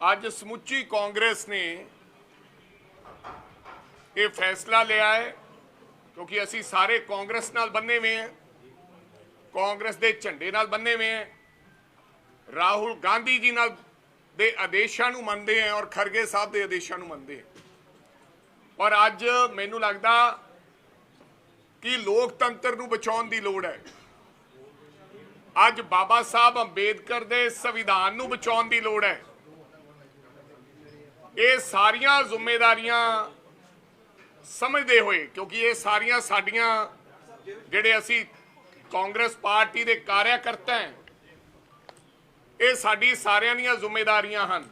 ਅੱਜ ਸਮੁੱਚੀ ਕਾਂਗਰਸ ਨੇ ਇਹ ਫੈਸਲਾ ਲਿਆ ਹੈ, ਕਿਉਂਕਿ ਅਸੀਂ ਸਾਰੇ ਕਾਂਗਰਸ ਨਾਲ ਬੰਨੇ ਹੋਏ ਹਾਂ, ਕਾਂਗਰਸ ਦੇ ਝੰਡੇ ਨਾਲ ਬੰਨੇ ਹੋਏ ਹਾਂ, ਰਾਹੁਲ ਗਾਂਧੀ ਜੀ ਨਾਲ ਦੇ ਆਦੇਸ਼ਾਂ ਨੂੰ ਮੰਨਦੇ ਹਾਂ ਔਰ ਖਰਗੇ ਸਾਹਿਬ ਦੇ ਆਦੇਸ਼ਾਂ ਨੂੰ ਮੰਨਦੇ ਹਾਂ। ਔਰ ਅੱਜ ਮੈਨੂੰ ਲੱਗਦਾ ਕਿ ਲੋਕਤੰਤਰ ਨੂੰ ਬਚਾਉਣ ਦੀ ਲੋੜ ਹੈ। ਅੱਜ ਬਾਬਾ ਸਾਹਿਬ ਅੰਬੇਦਕਰ ਦੇ ਸੰਵਿਧਾਨ ਨੂੰ ਬਚਾਉਣ ਦੀ ਲੋੜ ਹੈ। ਇਹ ਸਾਰੀਆਂ ਜ਼ਿੰਮੇਵਾਰੀਆਂ ਸਮਝਦੇ ਹੋਏ, ਕਿਉਂਕਿ ਇਹ ਸਾਰੀਆਂ ਸਾਡੀਆਂ ਜਿਹੜੇ ਅਸੀਂ ਕਾਂਗਰਸ ਪਾਰਟੀ ਦੇ ਕਾਰਿਆਕਰਤਾ ਹੈ, ਇਹ ਸਾਡੀ ਸਾਰਿਆਂ ਦੀਆਂ ਜ਼ਿੰਮੇਵਾਰੀਆਂ ਹਨ।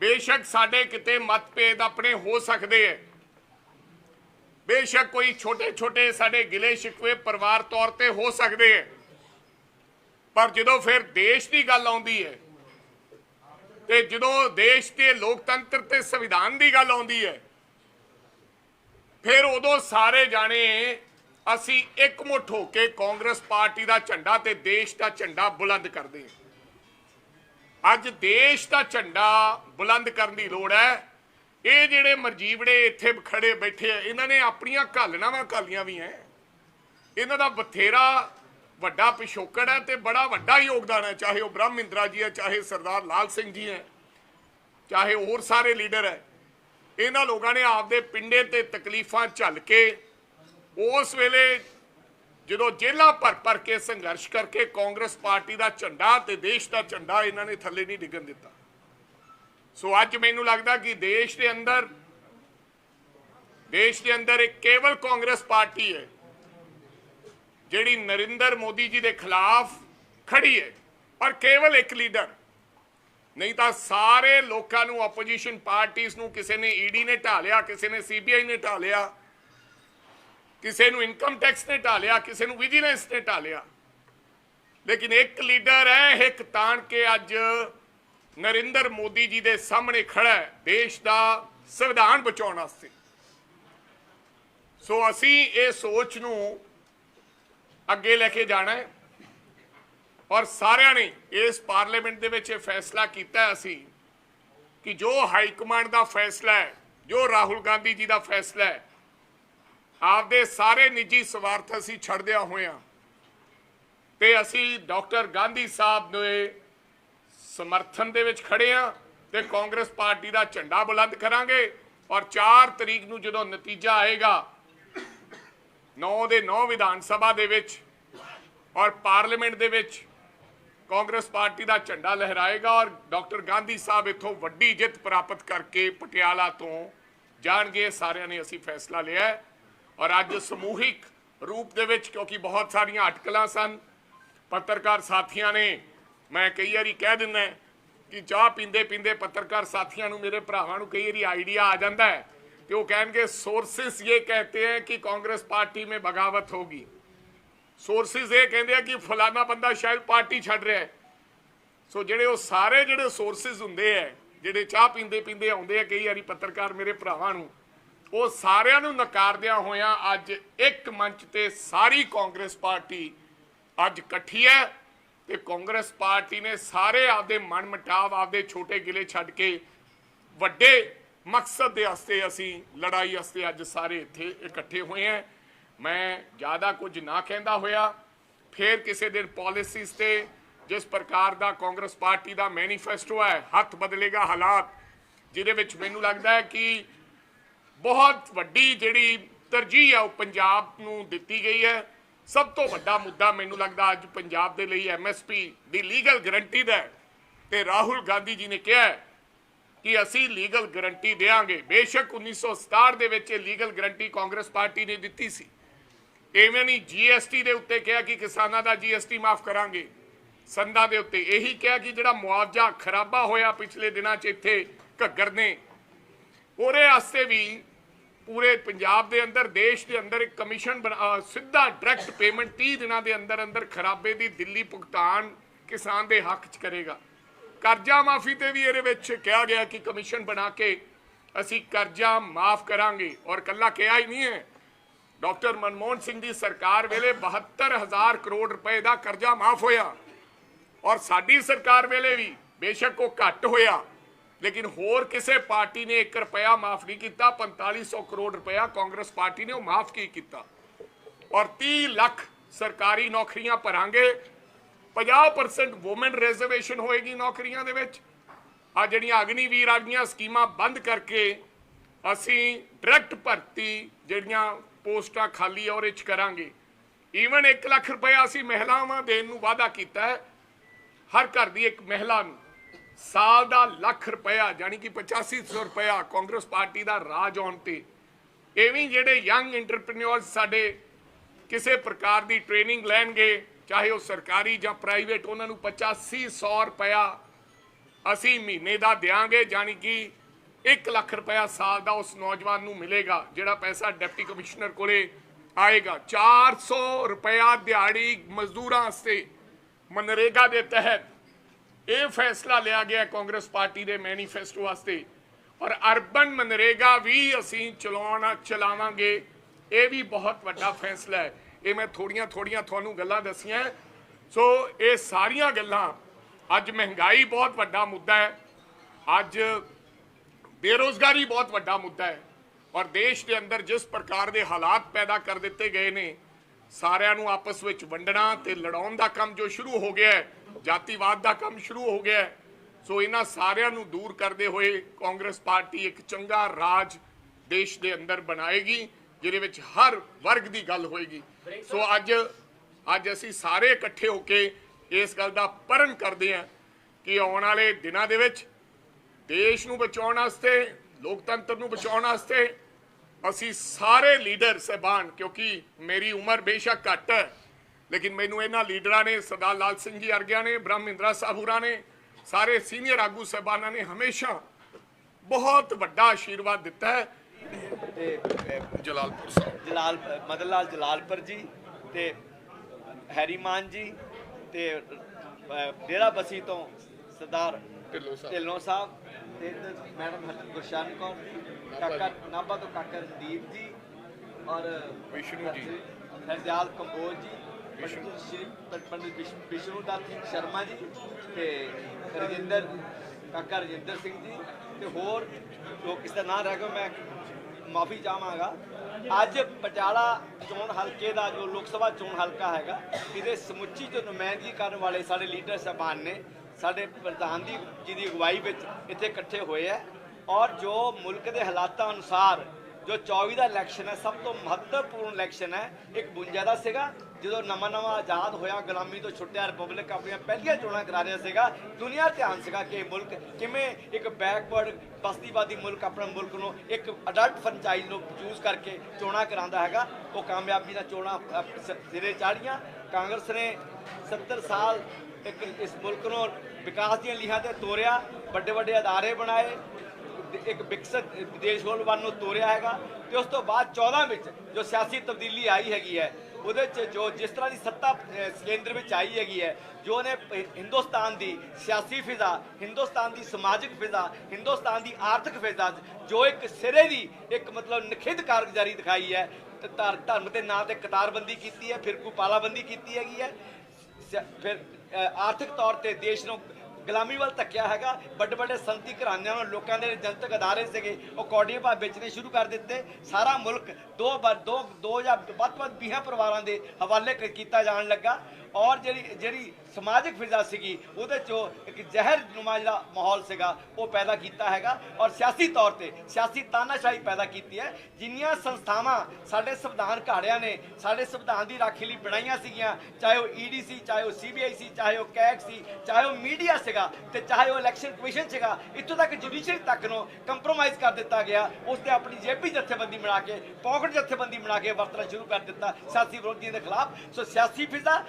ਬੇਸ਼ੱਕ ਸਾਡੇ ਕਿਤੇ ਮਤਭੇਦ ਆਪਣੇ ਹੋ ਸਕਦੇ ਹੈ। ਬੇਸ਼ੱਕ ਕੋਈ ਛੋਟੇ ਛੋਟੇ ਸਾਡੇ ਗਿਲੇ ਸ਼ਿਕਵੇ ਪਰਿਵਾਰ ਤੌਰ ਤੇ ਹੋ ਸਕਦੇ ਹੈ। ਪਰ ਜਦੋਂ ਫਿਰ ਦੇਸ਼ ਦੀ ਗੱਲ ਆਉਂਦੀ ਹੈ ਤੇ ਜਦੋਂ ਦੇਸ਼ ਦੇ ਲੋਕਤੰਤਰ ਤੇ ਸੰਵਿਧਾਨ ਦੀ ਗੱਲ ਆਉਂਦੀ ਹੈ, ਫਿਰ ਉਦੋਂ ਸਾਰੇ ਜਾਣੇ ਅਸੀਂ ਇਕਮੁੱਠ ਹੋ ਕੇ ਕਾਂਗਰਸ ਪਾਰਟੀ ਦਾ ਝੰਡਾ ਤੇ ਦੇਸ਼ ਦਾ ਝੰਡਾ ਬੁਲੰਦ ਕਰਦੇ ਹਾਂ। ਅੱਜ ਦੇਸ਼ ਦਾ ਝੰਡਾ ਬੁਲੰਦ ਕਰਨ ਦੀ ਲੋੜ ਹੈ। ਇਹ ਜਿਹੜੇ ਮਰਜੀਵੜੇ ਇੱਥੇ ਖੜੇ ਬੈਠੇ ਆ, ਇਹਨਾਂ ਨੇ ਆਪਣੀਆਂ ਘਾਲਣਾਵਾਂ ਘਾਲੀਆਂ ਵੀ ਐ ਇਹਨਾਂ ਦਾ ਬਥੇਰਾ ਵੱਡਾ ਪਿਛੋਕੜ ਹੈ ਤੇ ਬੜਾ ਵੱਡਾ ਯੋਗਦਾਨ ਹੈ, ਚਾਹੇ ਉਹ ਬ੍ਰਹਮ ਬ੍ਰਹਮਿੰਦਰਾ ਜੀ ਹੈ, ਚਾਹੇ ਸਰਦਾਰ ਲਾਲ ਸਿੰਘ ਜੀ ਹੈ, ਚਾਹੇ ਹੋਰ ਸਾਰੇ ਲੀਡਰ ਹੈ। ਇਹਨਾਂ ਲੋਕਾਂ ਨੇ ਆਪਦੇ ਪਿੰਡੇ ਤੇ ਤਕਲੀਫਾਂ ਝੱਲ ਕੇ ਉਸ ਵੇਲੇ ਜਦੋਂ ਜੇਲ੍ਹਾਂ ਭਰ ਭਰ ਕੇ ਸੰਘਰਸ਼ ਕਰਕੇ ਕਾਂਗਰਸ ਪਾਰਟੀ ਦਾ ਝੰਡਾ ਤੇ ਦੇਸ਼ ਦਾ ਝੰਡਾ ਇਹਨਾਂ ਨੇ ਥੱਲੇ ਨਹੀਂ ਡਿੱਗਣ ਦਿੱਤਾ। ਸੋ ਅੱਜ ਮੈਨੂੰ ਲੱਗਦਾ ਕਿ ਦੇਸ਼ ਦੇ ਅੰਦਰ, ਦੇਸ਼ ਦੇ ਅੰਦਰ ਇੱਕ ਕੇਵਲ ਕਾਂਗਰਸ ਪਾਰਟੀ ਹੈ। ਜਿਹੜੀ ਨਰਿੰਦਰ ਮੋਦੀ ਜੀ ਦੇ ਖਿਲਾਫ ਖੜੀ ਹੈ, ਪਰ ਕੇਵਲ ਇੱਕ ਲੀਡਰ। ਨਹੀਂ ਤਾਂ ਸਾਰੇ ਲੋਕਾਂ ਨੂੰ ਆਪੋਜੀਸ਼ਨ ਪਾਰਟੀਆਂ ਨੂੰ ਕਿਸੇ ਨੇ ਈਡੀ ਨੇ ਢਾਲਿਆ, ਕਿਸੇ ਨੇ ਸੀਬੀਆਈ ਨੇ ਢਾਲਿਆ, ਕਿਸੇ ਨੂੰ ਇਨਕਮ ਟੈਕਸ ਨੇ ਢਾਲਿਆ, ਕਿਸੇ ਨੂੰ ਵਿਜੀਲੈਂਸ ਨੇ ਢਾਲਿਆ। ਲੇਕਿਨ ਇੱਕ ਲੀਡਰ ਹੈ, ਇੱਕ ਤਾਣ ਕੇ ਅੱਜ ਨਰਿੰਦਰ ਮੋਦੀ ਜੀ ਦੇ ਸਾਹਮਣੇ ਖੜਾ ਹੈ, ਦੇਸ਼ ਦਾ ਸੰਵਿਧਾਨ ਬਚਾਉਣ ਵਾਸਤੇ। ਸੋ ਅਸੀਂ ਇਹ ਸੋਚ ਨੂੰ ਅੱਗੇ ਲੈ ਕੇ ਜਾਣਾ ਹੈ। ਔਰ ਸਾਰਿਆਂ ਨੇ ਇਸ ਪਾਰਲੀਮੈਂਟ ਦੇ ਵਿੱਚ ਇਹ ਫੈਸਲਾ ਕੀਤਾ ਅਸੀਂ ਕਿ ਜੋ ਹਾਈ ਕਮਾਂਡ ਦਾ ਫੈਸਲਾ ਹੈ, ਜੋ ਰਾਹੁਲ ਗਾਂਧੀ ਜੀ ਦਾ ਫੈਸਲਾ ਹੈ, ਆਪਦੇ ਸਾਰੇ ਨਿੱਜੀ ਸਵਾਰਥ ਅਸੀਂ ਛੱਡਦਿਆਂ ਹੋਇਆਂ ਤੇ ਅਸੀਂ ਡਾਕਟਰ ਗਾਂਧੀ ਸਾਹਿਬ ਦੇ ਸਮਰਥਨ ਦੇ ਵਿੱਚ ਖੜੇ ਆ ਤੇ ਕਾਂਗਰਸ ਪਾਰਟੀ ਦਾ ਝੰਡਾ ਬੁਲੰਦ ਕਰਾਂਗੇ। ਔਰ 4 ਤਰੀਕ ਨੂੰ ਜਦੋਂ ਨਤੀਜਾ ਆਏਗਾ 9 ਦੇ 9 ਵਿਧਾਨ ਸਭਾ ਦੇ ਵਿੱਚ ਔਰ ਪਾਰਲੀਮੈਂਟ ਦੇ ਵਿੱਚ ਕਾਂਗਰਸ ਪਾਰਟੀ ਦਾ ਝੰਡਾ ਲਹਿਰਾਏਗਾ ਔਰ ਡਾਕਟਰ ਗਾਂਧੀ ਸਾਹਿਬ ਇੱਥੋਂ ਵੱਡੀ ਜਿੱਤ ਪ੍ਰਾਪਤ ਕਰਕੇ ਪਟਿਆਲਾ ਤੋਂ ਜਾਣਗੇ। ਸਾਰਿਆਂ ਨੇ ਅਸੀਂ ਫੈਸਲਾ ਲਿਆ ਔਰ ਅੱਜ ਸਮੂਹਿਕ ਰੂਪ ਦੇ ਵਿੱਚ ਕਿਉਂਕਿ ਬਹੁਤ ਸਾਰੀਆਂ ਅਟਕਲਾਂ ਸਨ, ਪੱਤਰਕਾਰ ਸਾਥੀਆਂ ਨੇ ਮੈਂ ਕਈ ਵਾਰੀ ਕਹਿ ਦਿੰਦਾ ਕਿ ਚਾਹ ਪੀਂਦੇ ਪੀਂਦੇ ਪੱਤਰਕਾਰ ਸਾਥੀਆਂ ਨੂੰ, ਮੇਰੇ ਭਰਾਵਾਂ ਨੂੰ ਕਈ ਵਾਰੀ ਆਈਡੀਆ ਆ ਜਾਂਦਾ ਹੈ ਤੇ ਉਹ ਕਹਿਣਗੇ? ਸੋਰਸਸ ਇਹ ਕਹਤੇ हैं ਕਿ ਕਾਂਗਰਸ ਪਾਰਟੀ में ਬਗਾਵਤ ਹੋਗੀ। ਸੋਰਸਿਸ ਇਹ ਕਹਿੰਦੇ ਆ ਕਿ ਫਲਾਣਾ ਬੰਦਾ ਸ਼ਾਇਦ ਪਾਰਟੀ ਛੱਡ ਰਿਹਾ ਹੈ। ਸੋ ਜਿਹੜੇ ਉਹ ਸਾਰੇ ਜਿਹੜੇ ਸੋਰਸਿਸ ਹੁੰਦੇ ਆ ਜਿਹੜੇ ਚਾਹ ਪੀਂਦੇ ਪੀਂਦੇ ਆਉਂਦੇ ਆ, ਕਈ ਵਾਰੀ ਪੱਤਰਕਾਰ ਮੇਰੇ ਭਰਾਵਾਂ ਨੂੰ, ਉਹ ਸਾਰਿਆਂ ਨੂੰ ਨਕਾਰਦਿਆਂ ਹੋਇਆਂ ਅੱਜ ਇੱਕ ਮੰਚ ਤੇ ਸਾਰੀ ਕਾਂਗਰਸ ਪਾਰਟੀ ਅੱਜ ਇਕੱਠੀ ਹੈ ਤੇ ਕਾਂਗਰਸ ਪਾਰਟੀ ਨੇ ਸਾਰੇ ਆਪਦੇ ਮਨ ਮਟਾਵ, ਆਪਦੇ ਛੋਟੇ ਗਿਲੇ ਛੱਡ ਕੇ ਵੱਡੇ ਮਕਸਦ ਦੇ ਵਾਸਤੇ ਅਸੀਂ ਲੜਾਈ ਵਾਸਤੇ ਅੱਜ ਸਾਰੇ ਇੱਥੇ ਇਕੱਠੇ ਹੋਏ ਹਾਂ। ਮੈਂ ਜ਼ਿਆਦਾ ਕੁਝ ਨਾ ਕਹਿੰਦਾ ਹੋਇਆ। ਫੇਰ ਕਿਸੇ ਦਿਨ ਪਾਲਿਸੀਜ਼ ਤੇ ਜਿਸ ਪ੍ਰਕਾਰ ਦਾ ਕਾਂਗਰਸ ਪਾਰਟੀ ਦਾ ਮੈਨੀਫੈਸਟੋ ਹੈ, ਹੱਥ ਬਦਲੇਗਾ ਹਾਲਾਤ, ਜਿਹਦੇ ਵਿੱਚ ਮੈਨੂੰ ਲੱਗਦਾ ਹੈ ਕਿ ਬਹੁਤ ਵੱਡੀ ਜਿਹੜੀ ਤਰਜੀਹ ਹੈ ਉਹ ਪੰਜਾਬ ਨੂੰ ਦਿੱਤੀ ਗਈ ਹੈ। ਸਭ ਤੋਂ ਵੱਡਾ ਮੁੱਦਾ ਮੈਨੂੰ ਲੱਗਦਾ ਅੱਜ ਪੰਜਾਬ ਦੇ ਲਈ ਐਮਐਸਪੀ ਦੀ ਲੀਗਲ ਗਰੰਟੀ ਦਾ ਹੈ। ਤੇ ਰਾਹੁਲ ਗਾਂਧੀ ਜੀ ਨੇ ਕਿਹਾ ਕਿ ਅਸੀਂ ਲੀਗਲ ਗਰੰਟੀ ਦੇਵਾਂਗੇ। ਬੇਸ਼ੱਕ 1967 ਦੇ ਵਿੱਚ ਇਹ ਲੀਗਲ ਗਰੰਟੀ ਕਾਂਗਰਸ ਪਾਰਟੀ ਨੇ ਦਿੱਤੀ ਸੀ। ਐਵੇਂ ਨਹੀਂ ਜੀਐਸਟੀ ਦੇ ਉੱਤੇ ਕਿਹਾ ਕਿ ਕਿਸਾਨਾਂ ਦਾ ਜੀਐਸਟੀ ਮਾਫ ਕਰਾਂਗੇ। ਸੰਦਾਂ ਦੇ ਉੱਤੇ ਇਹੀ ਕਿਹਾ ਕਿ ਜਿਹੜਾ ਮੁਆਵਜ਼ਾ ਖਰਾਬਾ ਹੋਇਆ ਪਿਛਲੇ ਦਿਨਾਂ 'ਚ ਇੱਥੇ ਘੱਗਰ ਨੇ, ਉਹਦੇ ਵਾਸਤੇ ਵੀ ਪੂਰੇ ਪੰਜਾਬ ਦੇ ਅੰਦਰ, ਦੇਸ਼ ਦੇ ਅੰਦਰ ਇੱਕ ਕਮਿਸ਼ਨ ਬਣਾ- ਸਿੱਧਾ ਡਾਇਰੈਕਟ ਪੇਮੈਂਟ 30 ਦਿਨਾਂ ਦੇ ਅੰਦਰ ਅੰਦਰ ਖਰਾਬੇ ਦੀ ਦਿੱਲੀ ਭੁਗਤਾਨ ਕਿਸਾਨ ਦੇ ਹੱਕ 'ਚ ਕਰੇਗਾ। ਕਰਜ਼ਾ ਮਾਫੀ ਤੇ ਵੀ ਇਹਦੇ ਵਿੱਚ ਕਿਹਾ ਗਿਆ ਕਿ ਕਮਿਸ਼ਨ ਬਣਾ ਕੇ ਅਸੀਂ ਕਰਜ਼ਾ ਮਾਫ ਕਰਾਂਗੇ। ਔਰ ਕੱਲਾ ਕਿਹਾ ਹੀ ਨਹੀਂ ਹੈ। ਡਾਕਟਰ ਮਨਮੋਹਨ ਸਿੰਘ ਦੀ ਸਰਕਾਰ ਵੇਲੇ 72000 ਕਰੋੜ ਰੁਪਏ ਦਾ ਕਰਜ਼ਾ ਮਾਫ ਹੋਇਆ। ਔਰ ਸਾਡੀ ਸਰਕਾਰ ਵੇਲੇ ਵੀ ਬੇਸ਼ੱਕ ਉਹ ਘੱਟ ਹੋਇਆ। ਲੇਕਿਨ ਹੋਰ ਕਿਸੇ ਪਾਰਟੀ ਨੇ 1 ਰੁਪਇਆ ਮਾਫ ਨਹੀਂ ਕੀਤਾ 4500 ਕਰੋੜ ਰੁਪਇਆ ਕਾਂਗਰਸ ਪਾਰਟੀ ਨੇ ਉਹ ਮਾਫ ਕੀ ਕੀਤਾ? ਔਰ 30 ਲੱਖ ਸਰਕਾਰੀ ਨੌਕਰੀਆਂ ਭਰਾਂਗੇ 50% ਔਮਨ ਰਿਜ਼ਰਵੇਸ਼ਨ ਹੋਏਗੀ ਨੌਕਰੀਆਂ ਦੇ ਵਿੱਚ। ਆ ਜਿਹੜੀਆਂ ਅਗਨੀਵੀਰ ਆਗੀਆਂ ਸਕੀਮਾਂ ਬੰਦ ਕਰਕੇ ਅਸੀਂ ਡਾਇਰੈਕਟ ਭਰਤੀ ਜਿਹੜੀਆਂ ਪੋਸਟਾਂ ਖਾਲੀ ਔਰ ਚ ਕਰਾਂਗੇ। ਈਵਨ 1 ਲੱਖ ਰੁਪਇਆ ਅਸੀਂ ਮਹਿਲਾਵਾਂ ਦੇਣ ਨੂੰ ਵਾਅਦਾ ਕੀਤਾ ਹੈ, ਹਰ ਘਰ ਦੀ ਇੱਕ ਮਹਿਲਾ ਨੂੰ। ਸਾਲ ਦਾ ਲੱਖ ਰੁਪਇਆ ਯਾਨੀ ਕਿ 8500 ਰੁਪਇਆ ਕਾਂਗਰਸ ਪਾਰਟੀ ਦਾ ਰਾਜ ਆਉਣ ਤੇ। ਐਵੇਂ ਜਿਹੜੇ ਯੰਗ ਇੰਟਰਪ੍ਰੀਨਿਓਰਸ ਸਾਡੇ ਕਿਸੇ ਪ੍ਰਕਾਰ ਦੀ ਟ੍ਰੇਨਿੰਗ ਲੈਣਗੇ ਚਾਹੇ ਉਹ ਸਰਕਾਰੀ ਜਾਂ ਪ੍ਰਾਈਵੇਟ, ਉਹਨਾਂ ਨੂੰ 8500 ਰੁਪਇਆ ਅਸੀਂ ਮਹੀਨੇ ਦਾ ਦਿਆਂਗੇ ਯਾਨੀ ਕਿ 1 ਲੱਖ ਰੁਪਇਆ ਸਾਲ ਦਾ ਉਸ ਨੌਜਵਾਨ ਨੂੰ ਮਿਲੇਗਾ, ਜਿਹੜਾ ਪੈਸਾ ਡਿਪਟੀ ਕਮਿਸ਼ਨਰ ਕੋਲੇ ਆਏਗਾ। 400 ਰੁਪਇਆ ਦਿਹਾੜੀ ਮਜ਼ਦੂਰਾਂ ਵਾਸਤੇ ਮਨਰੇਗਾ ਦੇ ਤਹਿਤ ਇਹ ਫੈਸਲਾ ਲਿਆ ਗਿਆ ਕਾਂਗਰਸ ਪਾਰਟੀ ਦੇ ਮੈਨੀਫੈਸਟੋ ਵਾਸਤੇ। ਔਰ ਅਰਬਨ ਮਨਰੇਗਾ ਵੀ ਅਸੀਂ ਚਲਾਉਣਾ, ਚਲਾਵਾਂਗੇ, ਇਹ ਵੀ ਬਹੁਤ ਵੱਡਾ ਫੈਸਲਾ ਹੈ। ਇਹ ਮੈਂ ਥੋੜੀਆਂ ਥੋੜੀਆਂ ਤੁਹਾਨੂੰ ਗੱਲਾਂ ਦੱਸੀਆਂ ਸੋ ਇਹ ਸਾਰੀਆਂ ਗੱਲਾਂ ਅੱਜ ਮਹਿੰਗਾਈ ਬਹੁਤ ਵੱਡਾ ਮੁੱਦਾ ਹੈ। ਅੱਜ ਬੇਰੋਜ਼ਗਾਰੀ ਬਹੁਤ ਵੱਡਾ ਮੁੱਦਾ ਹੈ। ਔਰ ਦੇਸ਼ ਦੇ ਅੰਦਰ ਜਿਸ ਪ੍ਰਕਾਰ ਦੇ ਹਾਲਾਤ ਪੈਦਾ ਕਰ ਦਿੱਤੇ ਗਏ ਨੇ, ਸਾਰਿਆਂ ਨੂੰ ਆਪਸ ਵਿੱਚ ਵੰਡਣਾ ਤੇ ਲੜਾਉਣ ਦਾ ਕੰਮ ਜੋ ਸ਼ੁਰੂ ਹੋ ਗਿਆ ਹੈ, ਜਾਤੀਵਾਦ ਦਾ ਕੰਮ ਸ਼ੁਰੂ ਹੋ ਗਿਆ ਹੈ। ਸੋ ਇਹਨਾਂ ਸਾਰਿਆਂ ਨੂੰ ਦੂਰ ਕਰਦੇ ਹੋਏ ਕਾਂਗਰਸ ਪਾਰਟੀ ਇੱਕ ਚੰਗਾ ਰਾਜ ਦੇਸ਼ ਦੇ ਅੰਦਰ ਬਣਾਏਗੀ। ਜਿਹਦੇ ਵਿੱਚ ਹਰ ਵਰਗ ਦੀ ਗੱਲ ਹੋਏਗੀ। ਸੋ ਅੱਜ ਅੱਜ ਅਸੀਂ ਸਾਰੇ ਇਕੱਠੇ ਹੋ ਕੇ ਇਸ ਗੱਲ ਦਾ ਪਰਨ ਕਰਦੇ ਹਾਂ ਕਿ ਆਉਣ ਵਾਲੇ ਦਿਨਾਂ ਦੇ ਵਿੱਚ ਦੇਸ਼ ਨੂੰ ਬਚਾਉਣ ਵਾਸਤੇ, ਲੋਕਤੰਤਰ ਨੂੰ ਬਚਾਉਣ ਵਾਸਤੇ ਅਸੀਂ ਸਾਰੇ ਲੀਡਰ ਸਹਿਬਾਨ, ਕਿਉਂਕਿ ਮੇਰੀ ਉਮਰ ਬੇਸ਼ੱਕ ਘੱਟ ਹੈ, ਲੇਕਿਨ ਮੈਨੂੰ ਇਹਨਾਂ ਲੀਡਰਾਂ ਨੇ, ਸਰਦਾਰ ਲਾਲ ਸਿੰਘ ਜੀ ਅਰਗਿਆ ਨੇ, ਬ੍ਰਹਮਿੰਦਰਾ ਸਾਹਿਬੂਰਾ ਨੇ, ਸਾਰੇ ਸੀਨੀਅਰ ਆਗੂ ਸਹਿਬਾਨਾਂ ਨੇ ਹਮੇਸ਼ਾ ਬਹੁਤ ਵੱਡਾ ਆਸ਼ੀਰਵਾਦ ਦਿੱਤਾ ਹੈ। ਤੇ ਜਲਾਲਪੁਰ ਸਾਹਿਬ। ਜਲਾਲ ਮਦਨ ਲਾਲ ਜਲਾਲਪੁਰ ਜੀ ਤੇ ਹੈਰੀਮਾਨ ਜੀ ਤੇ ਡੇਰਾ ਬਸੀ ਤੋਂ ਸਰਦਾਰ ਢਿੱਲੋਂ ਸਾਹਿਬ। ਢਿੱਲੋਂ ਸਾਹਿਬ ਤੇ ਮੈਡਮ ਗੁਰਸ਼ਨ ਕੌਰ ਕਾਕਾ ਨਾਭਾ ਤੋਂ ਕਾਕਾ ਰਣਦੀਪ ਜੀ ਔਰ ਵਿਸ਼ਨੂੰ ਜੀ। ਹਰਦਿਆਲ ਕੰਬੋਜ ਜੀ ਪੰਡਿਤ ਸ਼੍ਰੀ ਪੰਡਿਤ ਵਿਸ਼- ਵਿਸ਼ਨੂੰ ਦੱਤ ਸ਼ਰਮਾ ਜੀ ਤੇ ਰਜਿੰਦਰ ਕਾਕਾ ਰਜਿੰਦਰ ਸਿੰਘ ਜੀ ਤੇ ਹੋਰ ਜੋ ਕਿਸ ਦਾ ਨਾਮ ਰਹਿ ਗਿਆ ਮੈਂ ਮਾਫੀ ਚਾਹਾਂਗਾ। ਅੱਜ ਪਟਿਆਲਾ ਚੋਣ ਹਲਕੇ ਦਾ ਜੋ ਲੋਕ ਸਭਾ ਚੋਣ ਹਲਕਾ ਹੈਗਾ, ਇਹਦੇ ਸਮੁੱਚੀ ਜੋ ਨੁਮਾਇੰਦਗੀ ਕਰਨ ਵਾਲੇ ਸਾਡੇ ਲੀਡਰ ਸਾਹਿਬਾਨ ਨੇ, ਸਾਡੇ ਪ੍ਰਧਾਨ ਦੀ ਜੀ ਦੀ ਅਗਵਾਈ ਵਿੱਚ ਇੱਥੇ ਇਕੱਠੇ ਹੋਏ ਹੈ। ਔਰ ਜੋ ਮੁਲਕ ਦੇ ਹਾਲਾਤਾਂ ਅਨੁਸਾਰ ਜੋ 24 ਦਾ ਇਲੈਕਸ਼ਨ ਹੈ ਸਭ ਤੋਂ ਮਹੱਤਵਪੂਰਨ ਇਲੈਕਸ਼ਨ ਹੈ ਇੱਕ 52 ਦਾ ਸੀਗਾ ਜਦੋਂ ਨਵਾਂ ਨਵਾਂ ਆਜ਼ਾਦ ਹੋਇਆ ਗੁਲਾਮੀ ਤੋਂ ਛੁੱਟਿਆ ਰਿਪਬਲਿਕ ਆਪਣੀਆਂ ਪਹਿਲੀਆਂ ਚੋਣਾਂ ਕਰਾ ਰਿਹਾ ਸੀਗਾ ਦੁਨੀਆ ਧਿਆਨ ਸੀਗਾ ਕਿ ਮੁਲਕ ਕਿਵੇਂ ਇੱਕ ਬੈਕਵਰਡ ਬਸਤੀਵਾਦੀ ਮੁਲਕ ਆਪਣਾ ਮੁਲਕ ਨੂੰ ਇੱਕ ਅਡਲਟ ਫਰਨਚਾਈਜ਼ ਨੂੰ ਚੂਜ਼ ਕਰਕੇ ਚੋਣਾਂ ਕਰਾਉਂਦਾ ਹੈਗਾ ਉਹ ਕਾਮਯਾਬੀ ਨਾਲ ਚੋਣਾਂ ਅਹ, ਸਿਰੇ ਚਾੜੀਆਂ ਕਾਂਗਰਸ ਨੇ 70 ਸਾਲ ਇੱਕ ਇਸ ਮੁਲਕ ਨੂੰ ਵਿਕਾਸ ਦੀਆਂ ਲੀਹਾਂ ਤੇ ਤੋਰਿਆ ਵੱਡੇ ਵੱਡੇ ਅਦਾਰੇ ਬਣਾਏ ਇੱਕ ਵਿਕਸਿਤ ਦੇਸ਼ ਹੋਲ ਵੱਲ ਨੂੰ ਤੋਰਿਆ ਹੈਗਾ ਤੇ ਉਸ ਤੋਂ ਬਾਅਦ 14 ਵਿੱਚ ਜੋ ਸਿਆਸੀ ਤਬਦੀਲੀ ਆਈ ਹੈਗੀ ਹੈ ਉਹਦੇ ਚ ਜੋ ਜਿਸ ਤਰ੍ਹਾਂ ਦੀ ਸੱਤਾ ਅਹ, ਕੇਂਦਰ ਵਿੱਚ ਆਈ ਹੈਗੀ ਹੈ ਜੋ ਨੇ ਹਿੰਦੁਸਤਾਨ ਦੀ ਸਿਆਸੀ ਫਿਜ਼ਾ ਹਿੰਦੁਸਤਾਨ ਦੀ ਸਮਾਜਿਕ ਫਿਜ਼ਾ ਹਿੰਦੁਸਤਾਨ ਦੀ ਆਰਥਿਕ ਫਿਜ਼ਾ ਜੋ ਇੱਕ ਸਿਰੇ ਦੀ ਇੱਕ ਮਤਲਬ ਨਖਿੱਧ ਕਾਰਗੁਜ਼ਾਰੀ ਦਿਖਾਈ ਹੈ ਤੇ ਧਰ- ਧਰਮ ਦੇ ਨਾਂ ਤੇ ਕਤਾਰਬੰਦੀ ਕੀਤੀ ਹੈ ਫਿਰਕੂ ਪਾਲਾਬੰਦੀ ਕੀਤੀ ਹੈਗੀ ਹੈ ਸ- ਫਿਰ ਆਰਥਿਕ ਤੌਰ ਤੇ ਦੇਸ਼ ਨੂੰ ਗੁਲਾਮੀ ਵੱਲ ਧੱਕਿਆ ਹੈਗਾ, ਵੱਡੇ ਵੱਡੇ ਸੰਤੀ ਘਰਾਣਿਆਂ ਨੂੰ, ਲੋਕਾਂ ਦੇ ਜਨਤਕ ਅਦਾਰੇ ਸੀਗੇ, ਉਹ ਕੌਡੀਆਂ ਪਾ ਵੇਚਣੇ ਸ਼ੁਰੂ ਕਰ ਦਿੱਤੇ। ਸਾਰਾ ਮੁਲਕ ਦੋ ਬ- ਦੋ ਦੋ ਜਾਂ ਵੱਧ ਵੱਧ 20 ਪਰਿਵਾਰਾਂ ਦੇ ਹਵਾਲੇ ਕੀਤਾ ਜਾਣ ਲੱਗਾ। ਔਰ ਜਿਹੜੀ ਜਿਹੜੀ ਸਮਾਜਿਕ ਫਿਜ਼ਾ ਸੀਗੀ, ਉਹਦੇ ਚੋਂ ਇੱਕ ਜ਼ਹਿਰ ਨੁਮਾ ਜਿਹੜਾ ਮਾਹੌਲ ਸੀਗਾ, ਉਹ ਪੈਦਾ ਕੀਤਾ ਹੈਗਾ। ਔਰ ਸਿਆਸੀ ਤੌਰ ਤੇ, ਸਿਆਸੀ ਤਾਨਾਸ਼ਾਹੀ ਪੈਦਾ ਕੀਤੀ ਹੈ। ਜਿੰਨੀਆਂ ਸੰਸਥਾਵਾਂ ਸਾਡੇ ਸੰਵਿਧਾਨ ਘਾੜਿਆਂ ਨੇ, ਸਾਡੇ ਸੰਵਿਧਾਨ ਦੀ ਰਾਖੀ ਲਈ ਬਣਾਈਆਂ ਸੀਗੀਆਂ, ਚਾਹੇ ਉਹ ਈਡੀ ਸੀ ਚਾਹੇ ਉਹ ਸੀਬੀਆਈ ਸੀ ਚਾਹੇ ਉਹ ਕੈਗ ਸੀ, ਚਾਹੇ ਉਹ ਮੀਡੀਆ ਸੀਗਾ, ਤੇ ਚਾਹੇ ਉਹ ਇਲੈਕਸ਼ਨ ਕਮਿਸ਼ਨ ਸੀਗਾ, ਇੱਥੋਂ ਤੱਕ ਜੁਡੀਸ਼ਰੀ ਤੱਕ ਨੂੰ ਕੰਪਰੋਮਾਈਜ਼ ਕਰ ਦਿੱਤਾ ਗਿਆ। ਉਸ ਤੇ ਆਪਣੀ ਜੇਬੀ ਜਥੇਬੰਦੀ ਬਣਾ ਕੇ ਪਾਕਟ ਜਥੇਬੰਦੀ ਬਣਾ ਕੇ ਵਰਤਣਾ ਸ਼ੁਰੂ ਕਰ ਦਿੱਤਾ ਸਿਆਸੀ ਵਿਰੋਧੀਆਂ ਦੇ ਖਿਲਾਫ। ਸੋ ਸਿਆਸੀ ਫਿਜ਼ਾ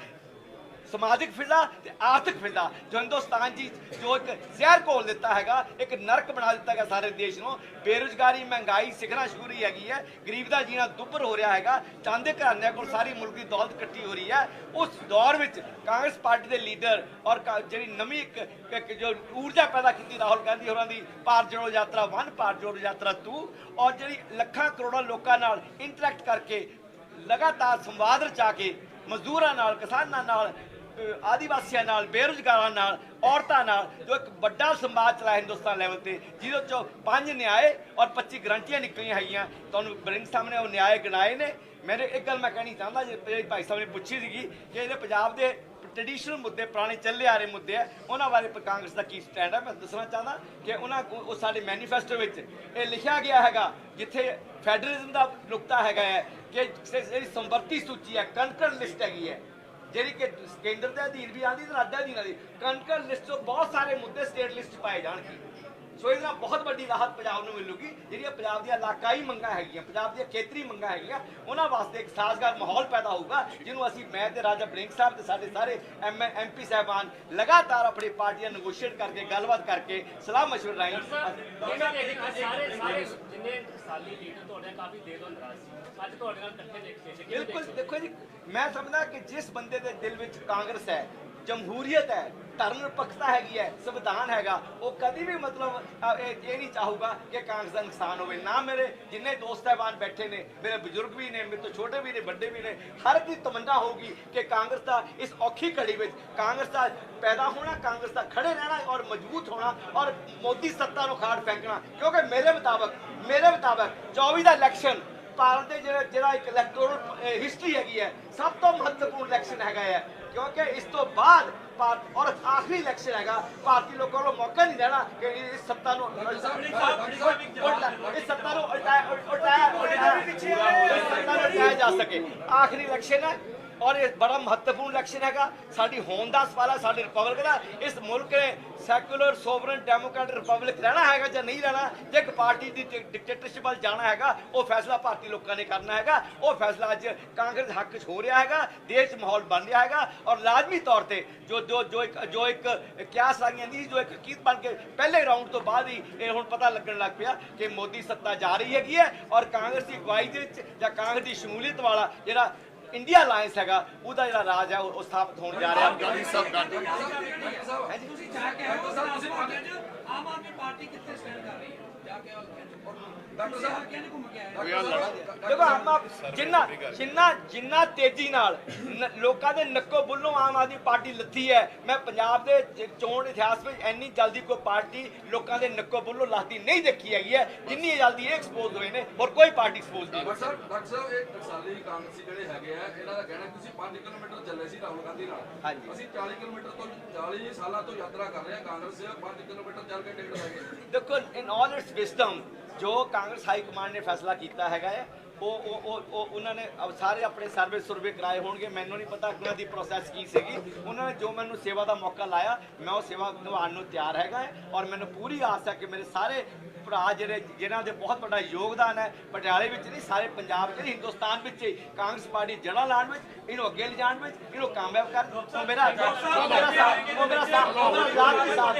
ਸਮਾਜਿਕ ਫਿਜ਼ਾ ਤੇ ਆਰਥਿਕ ਫਿਜ਼ਾ। ਜੋ ਹਿੰਦੁਸਤਾਨ ਜੀ, ਜੋ ਇੱਕ ਜ਼ਹਿਰ ਘੋਲ ਦਿੱਤਾ ਹੈਗਾ, ਇੱਕ ਨਰਕ ਬਣਾ ਦਿੱਤਾ ਹੈਗਾ ਸਾਰੇ ਦੇਸ਼ ਨੂੰ, ਬੇਰੁਜ਼ਗਾਰੀ, ਮਹਿੰਗਾਈ, ਸਿਖਰਾਂ ਸ਼ੁਰੂ ਹੈਗੀ ਹੈ, ਗਰੀਬ ਦਾ ਜੀਣਾ ਦੁੱਭਰ ਹੋ ਰਿਹਾ ਹੈਗਾ, ਚਾਂਦੇ ਘਰਾਣਿਆਂ ਕੋਲ ਸਾਰੀ ਮੁਲਕ ਦੀ ਦੌਲਤ ਇਕੱਠੀ ਹੋ ਰਹੀ ਹੈ। ਉਸ ਦੌਰ ਵਿੱਚ ਕਾਂਗਰਸ ਪਾਰਟੀ ਦੇ ਲੀਡਰ ਔਰ ਕਾ- ਜਿਹੜੀ ਨਵੀਂ ਇੱਕ ਜੋ ਊਰਜਾ ਪੈਦਾ ਕੀਤੀ, ਰਾਹੁਲ ਗਾਂਧੀ ਹੋਰਾਂ ਦੀ ਭਾਰਤ ਜੋੜੋ ਯਾਤਰਾ ਵਨ ਭਾਰਤ ਜੋੜੋ ਯਾਤਰਾ 2 ਔਰ ਜਿਹੜੀ ਲੱਖਾਂ ਕਰੋੜਾਂ ਲੋਕਾਂ ਨਾਲ ਇੰਟਰੈਕਟ ਕਰਕੇ ਲਗਾਤਾਰ ਸੰਵਾਦ ਰਚਾ ਕੇ ਮਜ਼ਦੂਰਾਂ ਨਾਲ, ਕਿਸਾਨਾਂ ਨਾਲ ਆਦੀਵਾਸੀਆਂ ਨਾਲ, ਬੇਰੁਜ਼ਗਾਰਾਂ ਨਾਲ, ਔਰਤਾਂ ਨਾਲ, ਜੋ ਇੱਕ ਵੱਡਾ ਸੰਵਾਦ ਚਲਾਇਆ ਹਿੰਦੁਸਤਾਨ ਲੈਵਲ ਤੇ, ਜਿਹਦੇ ਚੋਂ ਪੰਜ ਨਿਆਏ ਔਰ 25 ਗਰੰਟੀਆਂ ਨਿਕਲੀਆਂ ਹੈਗੀਆਂ। ਤੁਹਾਨੂੰ ਬ੍ਰਿੰਗ ਸਾਹਮਣੇ ਉਹ ਨਿਆਏ ਗਿਣਾਏ ਨੇ। ਮੇਰੇ ਇੱਕ ਗੱਲ ਮੈਂ ਕਹਿਣੀ ਚਾਹੁੰਦਾ, ਜੇ ਭਾਈ ਸਾਹਿਬ ਨੇ ਪੁੱਛੀ ਸੀਗੀ ਕਿ ਇਹਦੇ ਪੰਜਾਬ ਦੇ ਟ੍ਰੈਡੀਸ਼ਨਲ ਮੁੱਦੇ, ਪੁਰਾਣੇ ਚੱਲੇ ਆ ਰਹੇ ਮੁੱਦੇ ਆ, ਉਹਨਾਂ ਬਾਰੇ ਕਾਂਗਰਸ ਦਾ ਕੀ ਸਟੈਂਡ ਹੈ ਮੈਂ ਦੱਸਣਾ ਚਾਹੁੰਦਾ ਕਿ ਉਹਨਾਂ ਕੋ- ਉਹ ਸਾਡੇ ਮੈਨੀਫੈਸਟੋ ਵਿੱਚ ਇਹ ਲਿਖਿਆ ਗਿਆ ਹੈਗਾ, ਜਿੱਥੇ ਫੈਡਰਲਿਜ਼ਮ ਦਾ ਨੁਕਤਾ ਹੈਗਾ ਹੈ, ਕਿ ਜਿਹੜੀ ਸੰਵਰਤੀ ਸੂਚੀ ਹੈ ਕਨਕਰ ਲਿਸਟ ਹੈਗੀ ਹੈ। ਜਿਹੜੀ ਕਿ ਕੇਂਦਰ ਦੇ ਅਧੀਨ ਵੀ ਆਂਦੀ ਤੇ ਰਾਜ ਦੇ ਅਧੀਨ ਆਂਦੀ ਕਨਕਰ ਲਿਸਟ ਤੋਂ ਬਹੁਤ ਸਾਰੇ ਮੁੱਦੇ ਸਟੇਟ ਲਿਸਟ 'ਚ ਪਾਏ ਜਾਣਗੇ। ਸੋ ਇਹਦੇ ਨਾਲ ਬਹੁਤ ਵੱਡੀ ਰਾਹਤ ਪੰਜਾਬ ਨੂੰ ਮਿਲੂਗੀ ਜਿਹੜੀਆਂ ਪੰਜਾਬ ਦੀਆਂ ਇਲਾਕਾਈ ਮੰਗਾਂ ਹੈਗੀਆਂ ਪੰਜਾਬ ਦੀਆਂ ਖੇਤਰੀ ਮੰਗਾਂ ਹੈਗੀਆਂ ਉਹਨਾਂ ਵਾਸਤੇ ਇੱਕ ਸਾਜ਼ਗਾਰ ਮਾਹੌਲ ਪੈਦਾ ਹੋਊਗਾ ਜਿਹਨੂੰ ਅਸੀਂ ਮੈਂ ਤੇ ਰਾਜਾ ਬਲਿੰਗ ਸਾਹਿਬ ਤੇ ਸਾਡੇ ਸਾਰੇ ਐਮਪੀ ਸਾਹਿਬਾਨ ਲਗਾਤਾਰ ਆਪਣੀ ਪਾਰਟੀਆਂ ਨੈਗੋਸ਼ੀਏਟ ਕਰਕੇ ਗੱਲਬਾਤ ਕਰਕੇ ਸਲਾਹ ਮਸ਼ਵਰ ਦੇ ਸਾਰੇ ਸਾਰੇ ਜਿੰਨੇ ਸਾਲੀ ਲੀਡਰ ਤੁਹਾਡੇ ਕਾਫੀ ਦੇਰ ਤੋਂ ਨਾਰਾਜ਼ ਸੀ ਅੱਜ ਤੁਹਾਡੇ ਨਾਲ ਇਕੱਠੇ ਦੇਖੇ ਕਿਵੇਂ ਬਿਲਕੁਲ? ਦੇਖੋ ਜੀ ਮੈਂ ਸਮਝਦਾ ਕਿ ਜਿਸ ਬੰਦੇ ਦੇ ਦਿਲ ਵਿੱਚ ਕਾਂਗਰਸ ਹੈ ਜਮਹੂਰੀਅਤ ਹੈ, ਧਰਮ ਨਿਰਪੱਖਤਾ ਹੈਗੀ ਹੈ, ਸੰਵਿਧਾਨ ਹੈਗਾ, ਉਹ ਕਦੀ ਵੀ ਮਤਲਬ ਇਹ ਇਹ ਨਹੀਂ ਚਾਹੂਗਾ ਕਿ ਕਾਂਗਰਸ ਦਾ ਨੁਕਸਾਨ ਹੋਵੇ। ਨਾ ਮੇਰੇ ਜਿੰਨੇ ਦੋਸਤ ਸਾਹਿਬਾਨ ਬੈਠੇ ਨੇ, ਮੇਰੇ ਬਜ਼ੁਰਗ ਵੀ ਨੇ, ਮੇਰੇ ਤੋਂ ਛੋਟੇ ਵੀ ਨੇ, ਵੱਡੇ ਵੀ ਨੇ, ਹਰ ਇੱਕ ਦੀ ਤਮੰਨਾ ਹੋਊਗੀ ਕਿ ਕਾਂਗਰਸ ਦਾ ਇਸ ਔਖੀ ਘੜੀ ਵਿੱਚ ਕਾਂਗਰਸ ਦਾ ਪੈਦਾ ਹੋਣਾ, ਕਾਂਗਰਸ ਦਾ ਖੜੇ ਰਹਿਣਾ ਔਰ ਮਜ਼ਬੂਤ ਹੋਣਾ ਔਰ ਮੋਦੀ ਸੱਤਾ ਨੂੰ ਖਾੜ ਫੈਂਕਣਾ। ਕਿਉਂਕਿ ਮੇਰੇ ਮੁਤਾਬਕ ਮੇਰੇ ਮੁਤਾਬਕ 24 ਦਾ ਇਲੈਕਸ਼ਨ ਭਾਰਤ ਦੇ ਜਿਹੜਾ ਜਿਹੜਾ ਇੱਕ ਇਲੈਕਟੋਰਲ ਹਿਸਟਰੀ ਹੈਗੀ ਹੈ, ਸਭ ਤੋਂ ਮਹੱਤਵਪੂਰਨ ਇਲੈਕਸ਼ਨ ਹੈਗਾ ਹੈ। ਕਿਉਂਕਿ ਇਸ ਤੋਂ ਬਾਅਦ ਭਾਰਤ ਔਰ ਆਖਰੀ ਇਲੈਕਸ਼ਨ ਹੈਗਾ ਭਾਰਤੀ ਲੋਕਾਂ ਨੂੰ ਮੌਕਾ ਨਹੀਂ ਦੇਣਾ ਕਿ ਇਸ ਸੱਤਾ ਨੂੰ ਇਸ ਸੱਤਾ ਨੂੰ ਉਲਟਾਇਆ ਉਲਟਾਇਆ ਜਾ ਸਕੇ ਆਖਰੀ ਇਲੈਕਸ਼ਨ ਹੈ ਔਰ ਇਹ ਬੜਾ ਮਹੱਤਵਪੂਰਨ ਇਲੈਕਸ਼ਨ ਹੈਗਾ। ਸਾਡੀ ਹੋਂਦ ਦਾ ਸਵਾਲ ਹੈ, ਸਾਡੀ ਰਿਪਬਲਿਕ ਦਾ। ਇਸ ਮੁਲਕ ਨੇ ਸੈਕੂਲਰ ਸੋਵਰਨ ਡੈਮੋਕ੍ਰੈਟ ਰਿਪਬਲਿਕ ਰਹਿਣਾ ਹੈਗਾ ਜਾਂ ਨਹੀਂ ਰਹਿਣਾ, ਜੇ ਇੱਕ ਪਾਰਟੀ ਦੀ ਡਿਕਟੇਟਰਸ਼ਿਪ ਵੱਲ ਜਾਣਾ ਹੈਗਾ, ਉਹ ਫੈਸਲਾ ਭਾਰਤੀ ਲੋਕਾਂ ਨੇ ਕਰਨਾ ਹੈਗਾ। ਉਹ ਫੈਸਲਾ ਅੱਜ ਕਾਂਗਰਸ ਹੱਕ 'ਚ ਹੋ ਰਿਹਾ ਹੈਗਾ, ਦੇਸ਼ ਮਾਹੌਲ ਬਣ ਰਿਹਾ ਹੈਗਾ। ਔਰ ਲਾਜ਼ਮੀ ਤੌਰ ਤੇ ਜੋ ਜੋ ਜੋ ਇੱਕ ਜੋ ਇੱਕ ਕਿਆਸ ਲਾਈਆਂ ਦੀ ਜੋ ਇੱਕ ਕੀਤ ਬਣ ਕੇ ਪਹਿਲੇ ਰਾਊਂਡ ਤੋਂ ਬਾਅਦ ਹੀ ਇਹ ਹੁਣ ਪਤਾ ਲੱਗਣ ਲੱਗ ਪਿਆ ਕਿ ਮੋਦੀ ਸੱਤਾ ਜਾ ਰਹੀ ਹੈਗੀ ਹੈ। ਔਰ ਕਾਂਗਰਸ ਦੀ ਅਗਵਾਈ ਦੇ ਵਿੱਚ ਜਾਂ ਕਾਂਗਰਸ ਦੀ ਸ਼ਮੂਲੀਅਤ ਵਾਲਾ ਜਿਹੜਾ ਇੰਡੀਆ ਅਲਾਈਅੰਸ ਹੈਗਾ ਉਹਦਾ ਜਿਹੜਾ ਰਾਜ ਹੈ ਉਹ ਸਥਾਪਿਤ ਹੋਣ ਜਾ ਰਿਹਾ। ਗਾਂਧੀ ਸਾਹਿਬ ਗਾਂਧੀ ਤੁਸੀਂ ਜਾ ਕੇ ਆਏ ਹੋ ਤੁਸੀਂ ਪਾਰਟੀ ਚ ਆਮ ਆਦਮੀ ਪਾਰਟੀ ਕਿੱਥੇ ਸਟੈਂਡ ਕਰ ਰਹੀ ਹੈ? ਜਾ ਕੇ ਆਓ। ਡਾਕਟਰ ਸਾਹਿਬ ਕਿਹਨੇ ਘੁੰਮ ਕੇ ਆਏ ਦੇਖੋ ਆਪਾਂ ਜਿੰਨਾ ਜਿੰਨਾ ਜਿੰਨਾ ਤੇਜ਼ੀ ਨਾਲ ਨ- ਲੋਕਾਂ ਦੇ ਨੱਕੋ ਬੁੱਲੋਂ ਆਮ ਆਦਮੀ ਪਾਰਟੀ ਲੱਥੀ ਹੈ ਮੈਂ ਪੰਜਾਬ ਦੇ ਜ- ਚੋਣ ਇਤਿਹਾਸ ਵਿੱਚ ਇੰਨੀ ਜਲਦੀ ਕੋਈ ਪਾਰਟੀ ਲੋਕਾਂ ਦੇ ਨੱਕੋ ਬੁੱਲੋਂ ਲੱਥਦੀ ਨਹੀਂ ਦੇਖੀ ਹੈਗੀ ਹੈ ਜਿੰਨੀ ਜਲਦੀ ਇਹ ਐਕਸਪੋਜ਼ ਹੋਏ ਨੇ ਹੋਰ ਕੋਈ ਪਾਰਟੀ ਐਕਸਪੋਜ਼ ਨਹੀਂ ਡਾਕਟਰ ਸਾਹਿਬ ਡਾਕਟਰ ਸਾਹਿਬ ਇਹ ਟਕਸਾਲੀ ਕਾਂਗਰਸੀ ਜਿਹੜੇ ਹੈਗੇ ਆ ਇਹਨਾਂ ਦਾ ਕਹਿਣਾ ਕਿ ਤੁਸੀਂ 5 ਕਿਲੋਮੀਟਰ ਚੱਲੇ ਸੀ ਰਾਹੁਲ ਗਾਂਧੀ ਨਾਲ। ਹਾਂਜੀ। ਅਸੀਂ 40 ਕਿਲੋਮੀਟਰ ਤੋਂ 40 ਸਾਲਾਂ ਤੋਂ ਯਾਤਰਾ ਕਰ ਰਹੇ ਹਾਂ ਕਾਂਗਰਸ 5 ਕਿਲੋਮੀਟਰ ਚੱਲ ਕੇ ਟਿਕਟ ਲੈ ਗਏ ਦੇਖੋ ਇਨ ਆਲ ਇਟਸ ਵਿਜ਼ਡਮ ਜੋ ਕਾਂਗਰਸ ਹਾਈ ਕਮਾਂਡ ਨੇ ਫੈਸਲਾ ਕੀਤਾ ਹੈਗਾ ਹੈ ਉਹ ਉਹ ਉਹ ਉਹ ਉਹਨਾਂ ਨੇ ਸਾਰੇ ਆਪਣੇ ਸਰਵੇ ਸੁਰਵੇ ਕਰਾਏ ਹੋਣਗੇ ਮੈਨੂੰ ਨਹੀਂ ਪਤਾ ਉਹਨਾਂ ਦੀ ਪ੍ਰੋਸੈਸ ਕੀ ਸੀਗੀ। ਉਹਨਾਂ ਨੇ ਜੋ ਮੈਨੂੰ ਸੇਵਾ ਦਾ ਮੌਕਾ ਲਾਇਆ ਮੈਂ ਉਹ ਸੇਵਾ ਨਿਭਾਉਣ ਨੂੰ ਤਿਆਰ ਹੈਗਾ ਹੈ ਔਰ ਮੈਨੂੰ ਪੂਰੀ ਆਸ ਹੈ ਕਿ ਮੇਰੇ ਸਾਰੇ ਭਰਾ ਜਿਹੜੇ ਜਿਨ੍ਹਾਂ ਦੇ ਬਹੁਤ ਵੱਡਾ ਯੋਗਦਾਨ ਹੈ ਪਟਿਆਲੇ ਵਿੱਚ ਨਹੀਂ ਸਾਰੇ ਪੰਜਾਬ 'ਚ ਨਹੀਂ ਹਿੰਦੁਸਤਾਨ ਵਿੱਚ ਕਾਂਗਰਸ ਪਾਰਟੀ ਜੜ੍ਹਾਂ ਲਾਉਣ ਵਿੱਚ ਇਹਨੂੰ ਅੱਗੇ ਲਿਜਾਣ ਵਿੱਚ ਇਹਨੂੰ ਕਾਮਯਾਬ ਕਰ ਮੇਰਾ ਉਹ ਮੇਰਾ ਸਾਥ ਉਹ ਮੇਰਾ ਸਾਥ।